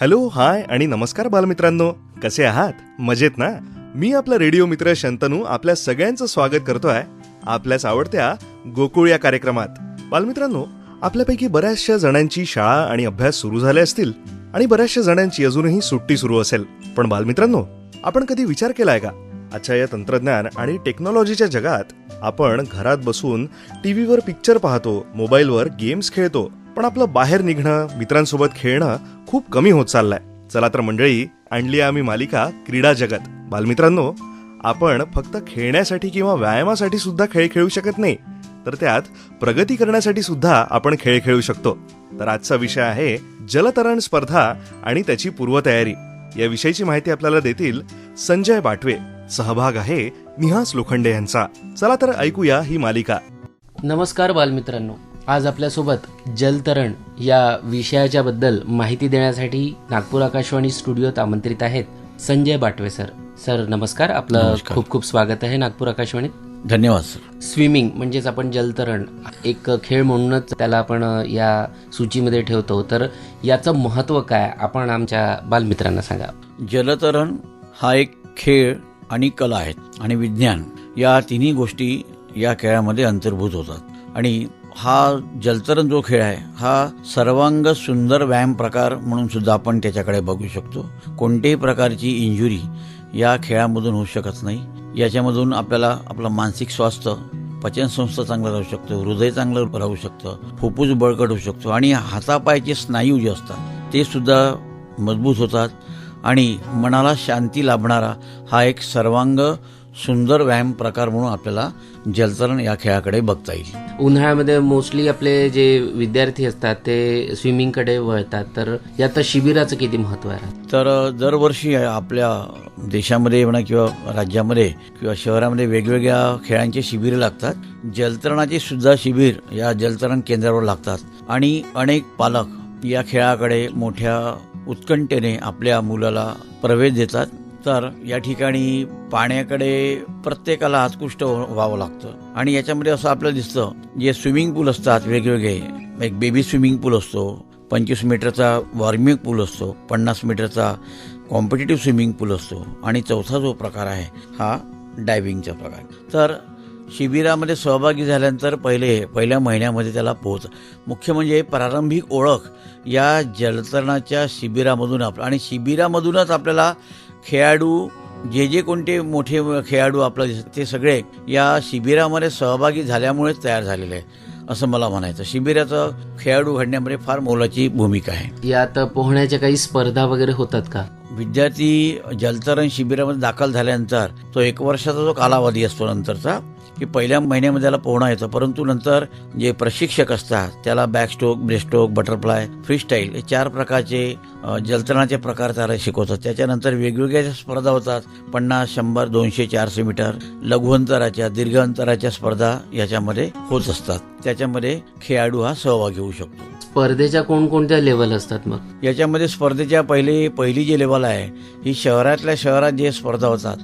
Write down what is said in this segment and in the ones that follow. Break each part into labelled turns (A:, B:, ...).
A: Hello hi आणि नमस्कार बालमित्रांनो. कसे आहात? मजेत ना? मी आपला रेडिओ मित्र शंतनू आपल्या सगळ्यांचं स्वागत करतोय आपल्याच आवडत्या गोकुळ या कार्यक्रमात. बालमित्रांनो आपल्यापैकी बऱ्याचशा जणांची शाळा आणि अभ्यास सुरू झाले असतील आणि बऱ्याचशा जणांची अजूनही सुट्टी सुरू असेल. पण बालमित्रांनो आपण कधी विचार केलाय का? आजच्या या तंत्रज्ञान आणि टेक्नॉलॉजीच्या जगात आपण घरात बसून टीव्हीवर पिक्चर पाहतो मोबाईलवर गेम्स खेळतो पण आपलं बाहेर निघणं मित्रांसोबत खेळणं खूप कमी होत चाललंय. चला तर मंडळी आणली आम्ही मालिका क्रीडा जगत. बालमित्रांनो आपण फक्त खेळण्यासाठी किंवा व्यायामासाठी सुद्धा खेळ खेळू शकत नाही तर त्यात प्रगती करण्यासाठी सुद्धा आपण खेळ खेळू शकतो. तर आजचा विषय आहे जलतरण स्पर्धा आणि त्याची पूर्वतयारी. या विषयीची माहिती आपल्याला देतील संजय बाटवे. सहभाग आहे निहास लोखंडे यांचा. चला तर ऐकूया ही मालिका.
B: नमस्कार बालमित्रांनो. आज आपल्यासोबत जलतरण या विषयाच्या बद्दल माहिती देण्यासाठी नागपूर आकाशवाणी स्टुडिओत आमंत्रित आहेत संजय बाटवे सर. सर नमस्कार. आपलं खूप खूप स्वागत आहे नागपूर आकाशवाणीत.
C: धन्यवाद सर.
B: स्विमिंग म्हणजेच आपण जलतरण एक खेळ म्हणूनच त्याला आपण या सूचीमध्ये ठेवतो. तर याचं महत्त्व काय? आपण आमच्या बालमित्रांना सांगा.
C: जलतरण हा एक खेळ आणि कला आहेत आणि विज्ञान या तिन्ही गोष्टी या खेळामध्ये अंतर्भूत होतात. आणि हा जलतरण जो खेळ आहे हा सर्वांग सुंदर व्यायाम प्रकार म्हणून सुद्धा आपण त्याच्याकडे बघू शकतो. कोणत्याही प्रकारची इंजुरी या खेळामधून होऊ शकत नाही. याच्यामधून आपल्याला आपलं मानसिक स्वास्थ्य पचनसंस्था चांगलं राहू शकतो हृदय चांगलं राहू शकतं फुफ्फुस बळकट होऊ शकतो आणि हातापायचे स्नायू जे असतात ते सुद्धा मजबूत होतात. आणि मनाला शांती लाभणारा हा एक सर्वांग सुंदर व्यायाम प्रकार म्हणून आपल्याला जलतरण या खेळाकडे बघता येईल.
B: उन्हाळ्यामध्ये मोस्टली आपले जे विद्यार्थी असतात ते स्विमिंगकडे वळतात. तर यात शिबिराचं किती महत्त्व आहे?
C: तर दरवर्षी आपल्या देशामध्ये म्हणा किंवा राज्यामध्ये किंवा शहरामध्ये वेगवेगळ्या खेळांचे शिबिरे लागतात. जलतरणाचे सुद्धा शिबिर या जलतरण केंद्रावर लागतात. आणि अनेक पालक या खेळाकडे मोठ्या उत्कंठेने आपल्या मुलाला प्रवेश देतात. तर या ठिकाणी पाण्याकडे प्रत्येकाला आत्कृष्ट व्हावं लागतं. आणि याच्यामध्ये असं आपल्याला दिसतं जे स्विमिंग पूल असतात वेगवेगळे एक बेबी स्विमिंग पूल असतो पंचवीस मीटरचा वॉर्मिंग पूल असतो पन्नास मीटरचा कॉम्पिटेटिव्ह स्विमिंग पूल असतो आणि चौथा जो प्रकार आहे हा डायविंगचा प्रकार तर शिबिरामध्ये सहभागी झाल्यानंतर पहिले पहिल्या महिन्यामध्ये त्याला पोहोच मुख्य म्हणजे प्रारंभिक ओळख या जलतरणाच्या शिबिरामधून आप आणि शिबिरामधूनच आपल्याला खेळाडू जे जे कोणते मोठे खेळाडू आपला ते सगळे या शिबिरामध्ये सहभागी झाल्यामुळेच तयार झालेले आहे असं मला म्हणायचं. शिबिराचं खेळाडू घडण्यामध्ये फार मोलाची भूमिका आहे.
B: यात पोहण्याच्या काही स्पर्धा वगैरे होतात का?
C: विद्यार्थी जलतरण शिबिरामध्ये दाखल झाल्यानंतर तो एक वर्षाचा जो कालावधी असतो नंतरचा की पहिल्या महिन्यामध्ये त्याला पोहणं येतं परंतु नंतर जे प्रशिक्षक असतात त्याला बॅकस्ट्रोक ब्रेस्ट्रोक बटरफ्लाय फ्रीस्टाईल हे चार प्रकारचे जलतरणाचे प्रकार त्याला शिकवतात. त्याच्यानंतर वेगवेगळ्या स्पर्धा होतात पन्नास शंभर दोनशे चारशे मीटर लघु अंतराच्या दीर्घ अंतराच्या स्पर्धा याच्यामध्ये होत असतात. त्याच्यामध्ये खेळाडू हा सहभागी होऊ शकतो.
B: स्पर्धेच्या कोणकोणत्या लेवल असतात मग?
C: याच्यामध्ये स्पर्धेच्या पहिले पहिली जी लेवल आहे ही शहरातल्या शहरात जे स्पर्धा होतात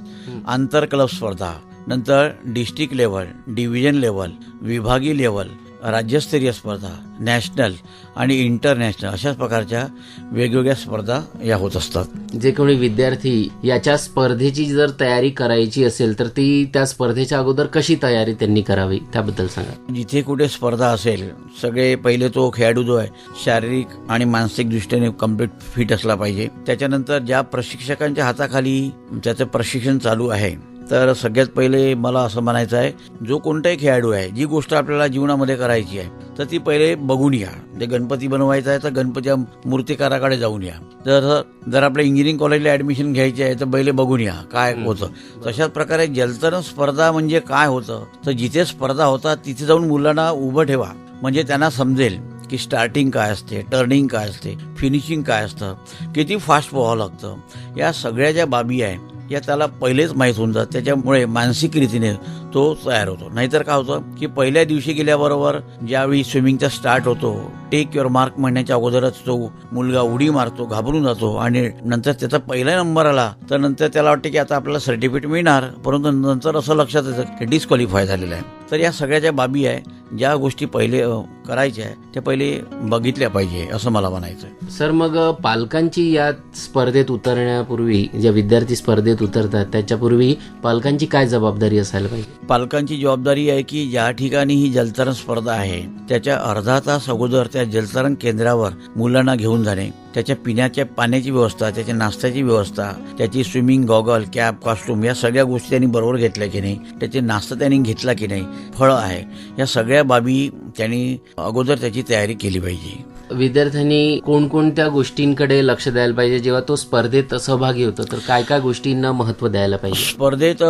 C: आंतर क्लब स्पर्धा नंतर डिस्ट्रिक्ट लेवल डिव्हिजन लेवल विभागीय लेवल राज्यस्तरीय स्पर्धा नॅशनल आणि इंटरनॅशनल अशाच प्रकारच्या वेगवेगळ्या स्पर्धा या होत असतात.
B: जे कोणी विद्यार्थी याच्या स्पर्धेची जर तयारी करायची असेल तर ती त्या स्पर्धेच्या अगोदर कशी तयारी त्यांनी करावी त्याबद्दल सांगा.
C: जिथे कुठे स्पर्धा असेल सगळे पहिले तो खेळाडू जो आहे शारीरिक आणि मानसिक दृष्टीने कंप्लीट फिट असला पाहिजे. त्याच्यानंतर ज्या प्रशिक्षकांच्या हाताखाली त्याचं प्रशिक्षण चालू आहे तर सगळ्यात पहिले मला असं म्हणायचं आहे जो कोणताही खेळाडू आहे जी गोष्ट आपल्याला जीवनामध्ये करायची आहे तर ती पहिले बघून या जे गणपती बनवायचा आहे तर गणपतीच्या मूर्तिकाराकडे जाऊन या. जर जर आपल्या इंजिनिअरिंग कॉलेजला ऍडमिशन घ्यायची आहे तर पहिले बघून या काय होतं. तशाच प्रकारे जलतरण स्पर्धा म्हणजे काय होतं तर जिथे स्पर्धा होतात तिथे जाऊन मुलांना उभं ठेवा. म्हणजे त्यांना समजेल की स्टार्टिंग काय असते टर्निंग काय असते फिनिशिंग काय असतं किती फास्ट पोहावं लागतं. या सगळ्या ज्या बाबी आहे या त्याला पहिलेच माहीत होऊन जात. त्याच्यामुळे मानसिक रीतीने तो तयार होतो. नाहीतर काय होतं की पहिल्या दिवशी गेल्याबरोबर ज्यावेळी स्विमिंगचा स्टार्ट होतो टेक युअर मार्क म्हणण्याच्या अगोदरच तो मुलगा उडी मारतो घाबरून जातो आणि नंतर त्याचा पहिला नंबर आला तर नंतर त्याला वाटतं की आता आपल्याला सर्टिफिकेट मिळणार परंतु नंतर असं लक्षात येतं की डिस्क्वालिफाय झालेलं आहे. तर या सगळ्या ज्या बाबी आहे ज्या गोष्टी पहिले करायच्या आहे त्या पहिले बघितल्या पाहिजे असं मला म्हणायचं आहे.
B: सर मग पालकांची या स्पर्धेत उतरण्यापूर्वी ज्या विद्यार्थी स्पर्धेत उतरतात त्याच्यापूर्वी पालकांची काय जबाबदारी असायला पाहिजे?
C: पालकांची जबाबदारी आहे की ज्या ठिकाणी ही जलतरण स्पर्धा आहे. त्याच्या अर्धा तास अगोदर त्या जलतरण केंद्रावर मुलांना घेऊन जाणे. त्याच्या पिण्याच्या पाण्याची व्यवस्था त्याच्या नाश्त्याची व्यवस्था त्याची स्विमिंग गॉगल कॅप कॉस्ट्यूम या सगळ्या गोष्टी त्यांनी बरोबर घेतल्या की नाही. त्याचे नाश्ता त्यांनी घेतला की नाही फळं आहे. या सगळ्या बाबी त्यांनी अगोदर त्याची तयारी केली पाहिजे.
B: विद्यार्थ्यांनी कोणकोणत्या गोष्टींकडे लक्ष द्यायला पाहिजे? जेव्हा तो स्पर्धेत सहभागी होतो तर काय काय गोष्टींना महत्त्व द्यायला पाहिजे?
C: स्पर्धेत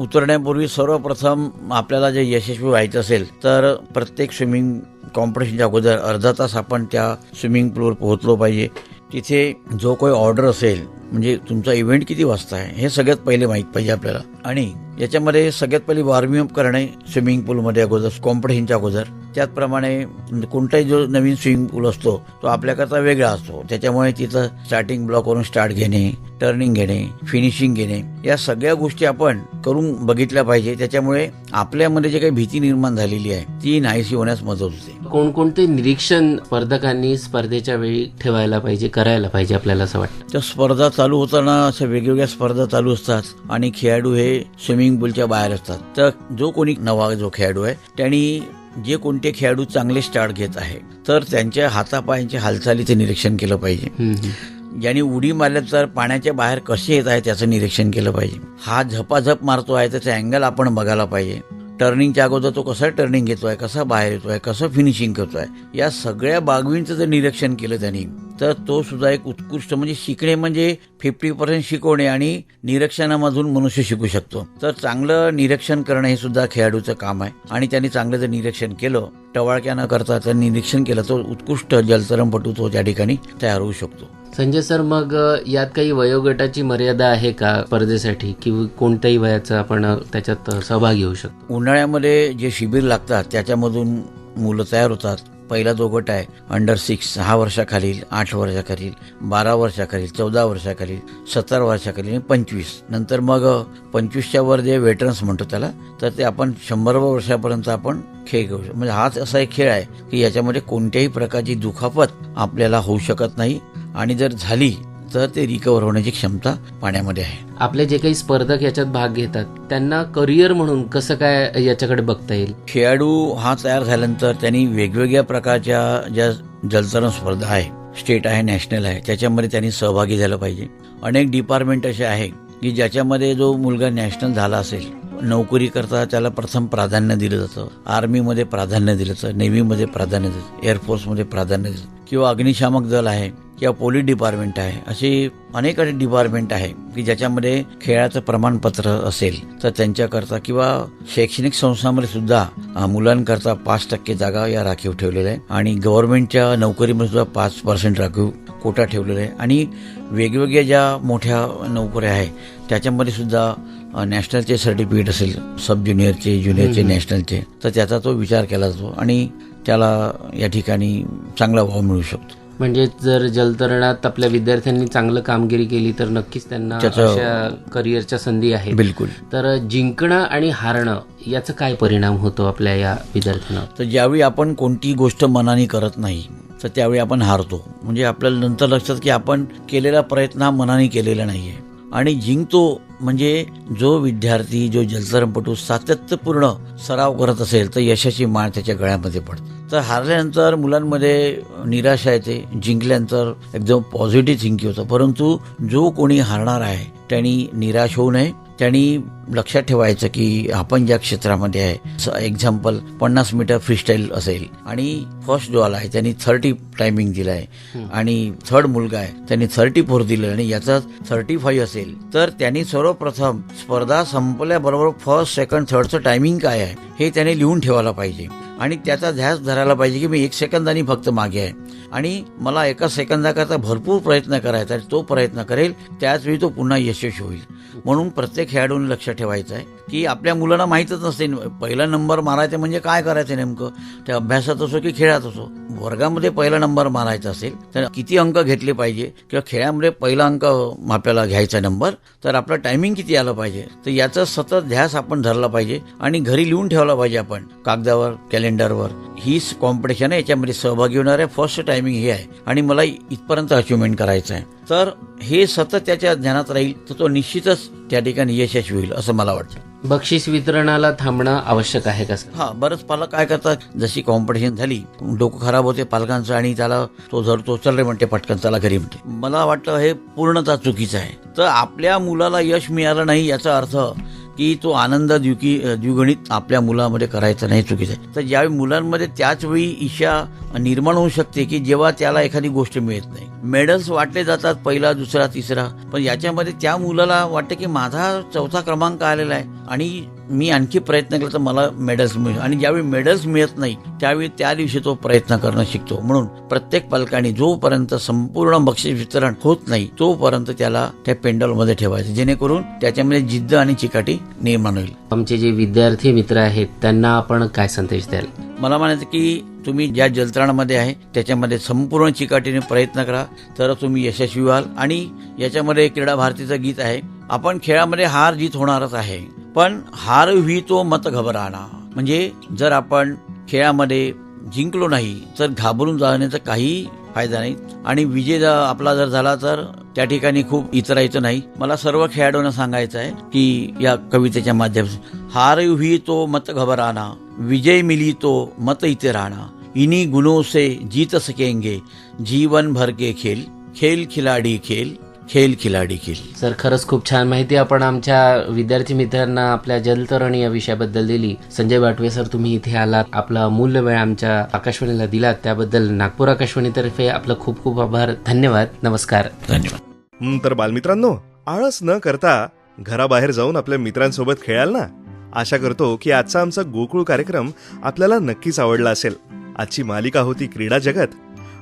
C: उतरण्यापूर्वी सर्वप्रथम आपल्याला जे यशस्वी व्हायचं असेल तर प्रत्येक स्विमिंग कॉम्पिटिशनच्या अगोदर अर्धा तास आपण त्या स्विमिंग पूलवर पोहोचलो पाहिजे. तिथे जो काही ऑर्डर असेल म्हणजे तुमचा इव्हेंट किती वाजता आहे हे सगळ्यात पहिले माहीत पाहिजे आपल्याला. आणि याच्यामध्ये सगळ्यात पहिले वॉर्मिंग अप करणे स्विमिंग पूलमध्ये अगोदर कॉम्पिटिशनच्या अगोदर. त्याचप्रमाणे कोणताही जो नवीन स्विमिंग पूल असतो तो आपल्याकरता वेगळा असतो. त्याच्यामुळे तिथं स्टार्टिंग ब्लॉकवरून स्टार्ट घेणे टर्निंग घेणे फिनिशिंग घेणे या सगळ्या गोष्टी आपण करून बघितल्या पाहिजे. त्याच्यामुळे आपल्यामध्ये जे काही भीती निर्माण झालेली आहे ती नाहीशी होण्यास मदत होते.
B: कोणकोणते निरीक्षण स्पर्धकांनी स्पर्धेच्या वेळी ठेवायला पाहिजे करायला पाहिजे आपल्याला असं वाटतं?
C: त्या स्पर्धा चालू होताना अशा वेगवेगळ्या स्पर्धा चालू असतात आणि खेळाडू हे स्विमिंग पूलच्या बाहेर असतात. तर जो कोणी नवा जो खेळाडू आहे त्यांनी जे कोणते खेळाडू चांगले स्टार्ट घेत आहे तर त्यांच्या हातापायांच्या हालचालीचे निरीक्षण केलं पाहिजे. ज्यांनी उडी मारल्या तर पाण्याच्या बाहेर कसे येत आहे त्याचं निरीक्षण केलं पाहिजे. हा झपाझप मारतो आहे त्याचा अँगल आपण बघायला पाहिजे. टर्निंगच्या अगोदर तो कसा टर्निंग घेतोय कसा बाहेर येतोय कसं फिनिशिंग करतोय या सगळ्या बागवींचं जर निरीक्षण केलं त्यांनी तर तो सुद्धा एक उत्कृष्ट म्हणजे शिकणे म्हणजे फिफ्टी पर्सेंट शिकवणे आणि निरीक्षणामधून मनुष्य शिकू शकतो. तर चांगलं निरीक्षण करणं हे सुद्धा खेळाडूचं काम आहे. आणि त्यांनी चांगलं जर निरीक्षण केलं टवाळक्या न करता त्यांनी निरीक्षण केलं तर उत्कृष्ट जलतरणपटू तो त्या ठिकाणी तयार होऊ शकतो.
B: संजय सर मग यात काही वयोगटाची मर्यादा आहे का स्पर्धेसाठी? किंवा कोणत्याही वयाचं आपण त्याच्यात सहभागी होऊ शकतो?
C: उन्हाळ्यामध्ये जे शिबिर लागतात त्याच्यामधून मुलं तयार होतात. पहिला जो गट आहे अंडर सिक्स सहा वर्षाखालील आठ वर्षाखालील बारा वर्षाखालील चौदा वर्षाखालील सत्तर वर्षाखालील आणि पंचवीस. नंतर मग पंचवीसच्या वर जे वेटरन्स म्हणतो त्याला तर ते आपण शंभर वर्षापर्यंत आपण खेळ घेऊ शकतो. म्हणजे हाच असा एक खेळ आहे की याच्यामध्ये कोणत्याही प्रकारची दुखापत आपल्याला होऊ शकत नाही. आणि जर झाली तर ते रिकवर होण्याची क्षमता पाण्यामध्ये आहे.
B: आपले जे काही स्पर्धक याच्यात भाग घेतात त्यांना करिअर म्हणून कसं काय याच्याकडे बघता येईल?
C: खेळाडू हा तयार झाल्यानंतर त्यांनी वेगवेगळ्या प्रकारच्या ज्या जलतरण स्पर्धा आहे स्टेट आहे नॅशनल आहे त्याच्यामध्ये त्यांनी सहभागी झालं पाहिजे. अनेक डिपार्टमेंट असे आहे की ज्याच्यामध्ये जो मुलगा नॅशनल झाला असेल नोकरी करता त्याला प्रथम प्राधान्य दिलं जातं. आर्मीमध्ये प्राधान्य दिलं जातं नेव्हीमध्ये प्राधान्य दिलं एअरफोर्समध्ये प्राधान्य दिलं किंवा अग्निशामक दल आहे किंवा पोलीस डिपार्टमेंट आहे असे अनेक डिपार्टमेंट आहे की ज्याच्यामध्ये खेळाचं प्रमाणपत्र असेल तर त्यांच्याकरता किंवा शैक्षणिक संस्थांमध्ये सुद्धा मुलांकरता पाच टक्के जागा या राखीव ठेवलेल्या आहे आणि गव्हर्नमेंटच्या नोकरीमध्ये सुद्धा पाच पर्सेंट राखीव कोटा ठेवलेला आहे आणि वेगवेगळ्या ज्या मोठ्या नोकऱ्या आहे त्याच्यामध्ये सुद्धा नॅशनलचे सर्टिफिकेट असेल सब ज्युनियरचे ज्युनियरचे नॅशनलचे तर त्याचा तो विचार केला जातो आणि त्याला या ठिकाणी चांगला भाव मिळू शकतो.
B: म्हणजे जर जलतरणात आपल्या विद्यार्थ्यांनी चांगलं कामगिरी केली तर नक्कीच त्यांना अशा करिअरच्या संधी आहेत.
C: बिलकुल.
B: तर जिंकणं आणि हारणं याचा काय परिणाम होतो आपल्या या विद्यार्थ्यांना
C: तर ज्यावेळी आपण कोणती गोष्ट मनाने करत नाही तर त्यावेळी आपण हारतो. म्हणजे आपल्याला नंतर लक्षात की आपण केलेला प्रयत्न हा मनाने केलेला नाहीये. आणि जिंकतो म्हणजे जो विद्यार्थी जो जलतरणपटू सातत्यपूर्ण सराव करत असेल तर यशाची माळ त्याच्या गळ्यामध्ये पडते. तर हारल्यानंतर मुलांमध्ये निराशा येते जिंकल्यानंतर एकदम पॉझिटिव्ह थिंकिंग होतं. परंतु जो कोणी हारणार आहे त्यांनी निराश होऊ नये. त्यांनी लक्षात ठेवायचं की आपण ज्या क्षेत्रामध्ये आहे एक्झाम्पल पन्नास मीटर फ्रीस्टाईल असेल आणि फर्स्ट जो आला आहे त्यांनी थर्टी टायमिंग दिलं आहे आणि थर्ड मुलगा आहे त्यांनी थर्टी फोर दिलं आणि याचा थर्टी फाईव्ह असेल. तर त्यांनी सर्वप्रथम स्पर्धा संपल्याबरोबर फर्स्ट सेकंड थर्डचं टायमिंग काय आहे हे त्याने लिहून ठेवायला पाहिजे. आणि त्याचा ध्यास धरायला पाहिजे की मी एक सेकंदानी फक्त मागे आहे. आणि मला एका सेकंदाकरता भरपूर प्रयत्न करायचा आहे तो प्रयत्न करेल त्याच वेळी तो पुन्हा यशस्वी होईल. म्हणून प्रत्येक खेळाडूने लक्ष ठेवायचं आहे की आपल्या मुलांना माहीतच नसते पहिला नंबर मारायचा म्हणजे काय करायचं नेमकं? ते अभ्यासात असो की खेळात असो. वर्गामध्ये पहिला नंबर मारायचा असेल तर किती अंक घेतले पाहिजे? किंवा खेळामध्ये पहिला अंक आपल्याला घ्यायचा नंबर तर आपलं टायमिंग किती आलं पाहिजे? तर याचा सतत ध्यास आपण धरला पाहिजे आणि घरी लिहून ठेवला पाहिजे आपण. कागदावर कॅलेंडरवर ही कॉम्पिटिशन आहे याच्यामध्ये सहभागी होणार आहे फर्स्ट टायमिंग हे आहे. आणि मला इथपर्यंत अचिव्हमेंट करायचं आहे तर हे सतत त्याच्या ध्यानात राहील तर तो निश्चितच त्या ठिकाणी यशस्वी होईल असं मला वाटतं.
B: बक्षीस वितरणाला थांबणं आवश्यक आहे का
C: हा बरंच पालक काय करतात जशी कॉम्पिटिशन झाली डोकं खराब होते पालकांचं आणि त्याला तो धरतो चल रे म्हणते पटकन चला घरी म्हणते. मला वाटतं हे पूर्णतः चुकीचं आहे. तर आपल्या मुलाला यश मिळालं नाही याचा अर्थ की तो आनंद द्विकी द्विगणित आपल्या मुलामध्ये करायचा नाही चुकीचं आहे. तर ज्यावेळी मुलांमध्ये त्याच वेळी ईशा निर्माण होऊ शकते की जेव्हा त्याला एखादी गोष्ट मिळत नाही. मेडल्स वाटले जातात पहिला दुसरा तिसरा. पण याच्यामध्ये त्या मुलाला वाटतं की माझा चौथा क्रमांक आलेला आहे आणि मी आणखी प्रयत्न केला तर मला मेडल्स मिळेल. आणि ज्यावेळी मेडल्स मिळत नाही त्यावेळी त्या दिवशी तो प्रयत्न करणं शिकतो. म्हणून प्रत्येक पालकाने जोपर्यंत संपूर्ण बक्षीस वितरण होत नाही तोपर्यंत त्याला त्या पेंडलमध्ये ठेवायचं जेणेकरून त्याच्यामध्ये जिद्द आणि चिकाटी निर्माण होईल.
B: आमचे जे विद्यार्थी मित्र आहेत त्यांना आपण काय संदेश द्याल?
C: मला म्हणायचं की तुम्ही ज्या जलतरणामध्ये आहे त्याच्यामध्ये संपूर्ण चिकाटीने प्रयत्न करा. तर तुम्ही यशस्वी व्हाल. आणि याच्यामध्ये क्रीडा भारतीचं गीत आहे आपण खेळामध्ये हार जीत होणारच आहे पण हार ही तो मत घबराणा म्हणजे जर आपण खेळामध्ये जिंकलो नाही तर घाबरून जाण्याचा काही फायदा नाही. आणि विजय आपला जर झाला तर त्या ठिकाणी खूप इतरायचं नाही. मला सर्व खेळाडूंना सांगायचं आहे की या कवितेच्या माध्यमातून हार ही तो मत घबराना विजय मिली तो मत इथे राहना इन्हीं गुणों से जीत सकेंगे। जीवन भर के खेल खेल खिलाडी खेल खेल खिलाडी खेल।
B: सर खरंच खूप छान माहिती आपण आमच्या विद्यार्थी मित्रांना आपल्या जलतरण या विषयाबद्दल दिली. संजय बाटवे सर तुम्ही इथे आलात. आपला अमूल्य वेळ आमच्या आकाशवाणीला दिलात. त्याबद्दल नागपूर आकाशवाणीतर्फे आपलं खूप खूप आभार. धन्यवाद. नमस्कार.
C: धन्यवाद.
A: हं, तर बालमित्रांनो आळस न करता घराबाहेर जाऊन आपल्या मित्रांसोबत खेळाल ना? आशा करतो की आजचा आमचा गोकुळ कार्यक्रम आपल्याला नक्कीच आवडला असेल. आजची मालिका होती क्रीडा जगत.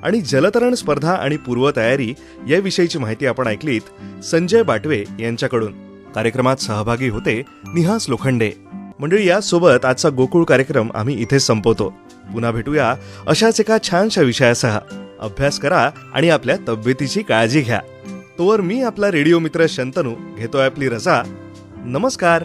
A: आणि जलतरण स्पर्धा आणि पूर्वतयारी याविषयीची माहिती आपण ऐकलीत संजय बाटवे यांच्याकडून. कार्यक्रमात सहभागी होते निहास लोखंडे. मंडळी यासोबत आजचा गोकुळ कार्यक्रम आम्ही इथेच संपवतो. पुन्हा भेटूया अशाच एका छानशा विषयासह. अभ्यास करा आणि आपल्या तब्येतीची काळजी घ्या. तोवर मी आपला रेडिओ मित्र शंतनू घेतोय आपली रजा. नमस्कार.